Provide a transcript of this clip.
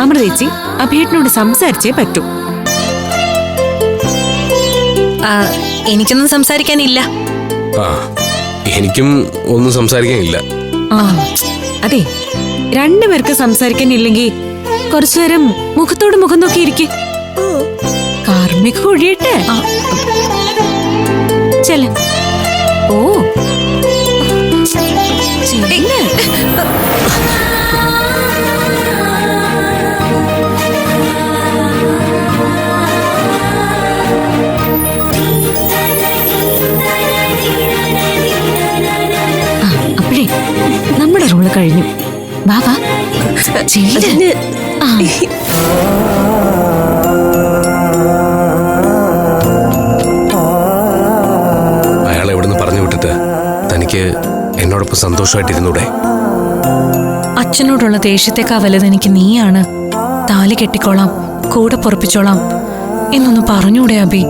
അമൃതേച്ചി അഭിയേട്ടനോട് സംസാരിച്ചേ പറ്റൂ. ആ, എനിക്കൊന്നും സംസാരിക്കാനില്ല. ആ എനിക്കും ഒന്നും സംസാരിക്കാനില്ല. ആ അതെ. രണ്ടുപേർക്ക് സംസാരിക്കാനില്ലെങ്കിൽ കുറച്ചു നേരം മുഖത്തോട് മുഖം നോക്കി ഇരിക്കേ. കാർമിക ഒഴിയട്ടെ? ചെല നമ്മുടെ റോൾ കഴിഞ്ഞു. വാ വാ ചെയ്ത് ആ. അയാളെ ഇവിടുന്ന് പറഞ്ഞു വിട്ടിട്ട് തനിക്ക് എന്നോടൊപ്പം സന്തോഷമായിട്ടിരുന്നൂടെ? അച്ഛനോടുള്ള ദേഷ്യത്തെക്കാ വലുത് എനിക്ക് നീയാണ്. താലി കെട്ടിക്കോളാം കൂടെ പൊറപ്പിച്ചോളാം എന്നൊന്ന് പറഞ്ഞൂടെ അബി?